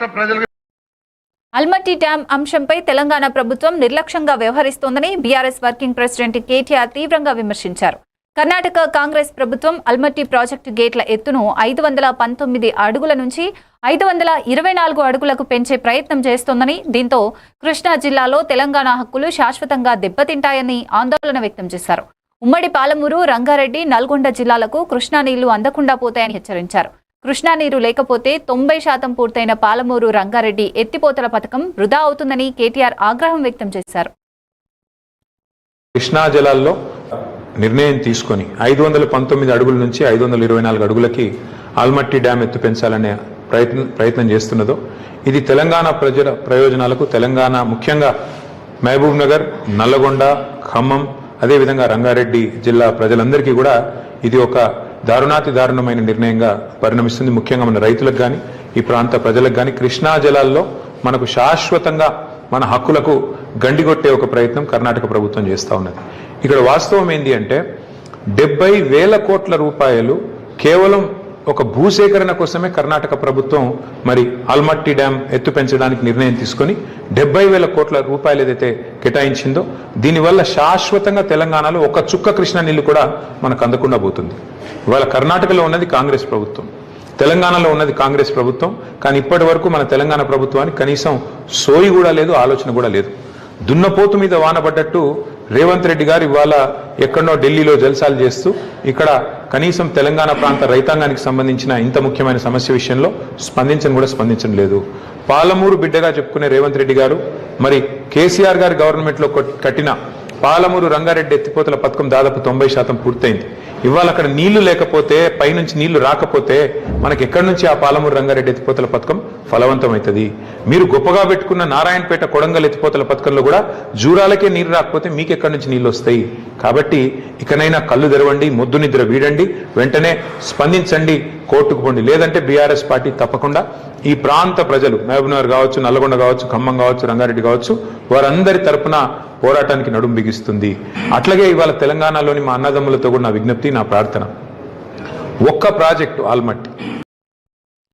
రాష్ట్ర ప్రజలకు అల్మట్టి డ్యాం అంశంపై తెలంగాణ ప్రభుత్వం నిర్లక్ష్యంగా వ్యవహరిస్తోందని బీఆర్ఎస్ వర్కింగ్ ప్రెసిడెంట్ కేటీఆర్ తీవ్రంగా విమర్శించారు. కర్ణాటక కాంగ్రెస్ ప్రభుత్వం అల్మట్టి ప్రాజెక్టు గేట్ల ఎత్తును ఐదు వందల పంతొమ్మిది అడుగుల నుంచి ఐదు వందల ఇరవై నాలుగు అడుగులకు పెంచే ప్రయత్నం చేస్తోందని దీంతో కృష్ణా జిల్లాలో తెలంగాణ హక్కులు శాశ్వతంగా దెబ్బతింటాయని ఆందోళన వ్యక్తం చేశారు. ఉమ్మడి పాలమూరు రంగారెడ్డి నల్గొండ జిల్లాలకు కృష్ణా నీళ్ళు అందకుండా పోతాయని హెచ్చరించారు. కృష్ణా నీరు లేకపోతే తొంభై శాతం పూర్తయిన పాలమూరు రంగారెడ్డి ఎత్తిపోతల పథకం వృధా అవుతుందని కేటీఆర్ ఆగ్రహం వ్యక్తం చేశారు. కృష్ణా జలాల్లో నిర్ణయం తీసుకొని ఐదు వందల పంతొమ్మిది అడుగుల నుంచి ఐదు వందల ఇరవై నాలుగు అడుగులకి ఆల్మట్టి డ్యామ్ ఎత్తు పెంచాలనే ప్రయత్నం ప్రయత్నం చేస్తున్నదో ఇది తెలంగాణ ప్రజల ప్రయోజనాలకు తెలంగాణ ముఖ్యంగా మహబూబ్ నగర్ నల్లగొండ ఖమ్మం అదేవిధంగా రంగారెడ్డి జిల్లా ప్రజలందరికీ కూడా ఇది ఒక దారుణాతి దారుణమైన నిర్ణయంగా పరిణమిస్తుంది ముఖ్యంగా మన రైతులకు కానీ ఈ ప్రాంత ప్రజలకు కానీ కృష్ణా జలాల్లో మనకు శాశ్వతంగా మన హక్కులకు గండిగొట్టే ఒక ప్రయత్నం కర్ణాటక ప్రభుత్వం చేస్తూ ఉన్నది. ఇక్కడ వాస్తవం ఏంటి అంటే డెబ్బై వేల కోట్ల రూపాయలు కేవలం ఒక భూసేకరణ కోసమే కర్ణాటక ప్రభుత్వం మరి ఆల్మట్టి డ్యాం ఎత్తు పెంచడానికి నిర్ణయం తీసుకొని డెబ్బై వేల కోట్ల రూపాయలు ఏదైతే కేటాయించిందో దీనివల్ల శాశ్వతంగా తెలంగాణలో ఒక చుక్క కృష్ణా నీళ్ళు కూడా మనకు అందకుండా పోతుంది. ఇవాళ కర్ణాటకలో ఉన్నది కాంగ్రెస్ ప్రభుత్వం. తెలంగాణలో ఉన్నది కాంగ్రెస్ ప్రభుత్వం. కానీ ఇప్పటి వరకు మన తెలంగాణ ప్రభుత్వానికి కనీసం సోయి కూడా లేదు ఆలోచన కూడా లేదు. దున్నపోతు మీద వానబడ్డట్టు రేవంత్ రెడ్డి గారు ఇవాళ ఎక్కడో ఢిల్లీలో జల్సాలు చేస్తూ ఇక్కడ కనీసం తెలంగాణ ప్రాంత రైతాంగానికి సంబంధించిన ఇంత ముఖ్యమైన సమస్య విషయంలో స్పందించని కూడా స్పందించడం లేదు. పాలమూరు బిడ్డగా చెప్పుకునే రేవంత్ రెడ్డి గారు మరి కేసీఆర్ గారి గవర్నమెంట్లో కట్టిన పాలమూరు రంగారెడ్డి ఎత్తిపోతల పథకం దాదాపు తొంభై శాతం పూర్తయింది. ఇవాళ అక్కడ నీళ్ళు లేకపోతే పైనుంచి నీళ్ళు రాకపోతే మనకి ఎక్కడి నుంచి ఆ పాలమూరు రంగారెడ్డి ఎత్తిపోతల పథకం ఫలవంతమవుతుంది మీరు గొప్పగా పెట్టుకున్న నారాయణపేట కొడంగల్ ఎత్తిపోతల పథకంలో కూడా జూరాలకే నీరు రాకపోతే మీకు ఎక్కడి నుంచి నీళ్ళు వస్తాయి. కాబట్టి ఇకనైనా కళ్ళు తెరవండి ముద్దు నిద్ర వీడండి వెంటనే స్పందించండి కోర్టుకు పోండి. లేదంటే బీఆర్ఎస్ పార్టీ తప్పకుండా ఈ ప్రాంత ప్రజలు మహబూబ్నగర్ కావచ్చు నల్గొండ కావచ్చు ఖమ్మం కావచ్చు రంగారెడ్డి కావచ్చు వారందరి తరపున పోరాటానికి నడుం బిగిస్తుంది. అట్లాగే ఇవాళ తెలంగాణలోని మా అన్నదమ్ములతో కూడా నా విజ్ఞప్తి నా ప్రార్థన. ఒక్క ప్రాజెక్టు ఆల్మట్టి.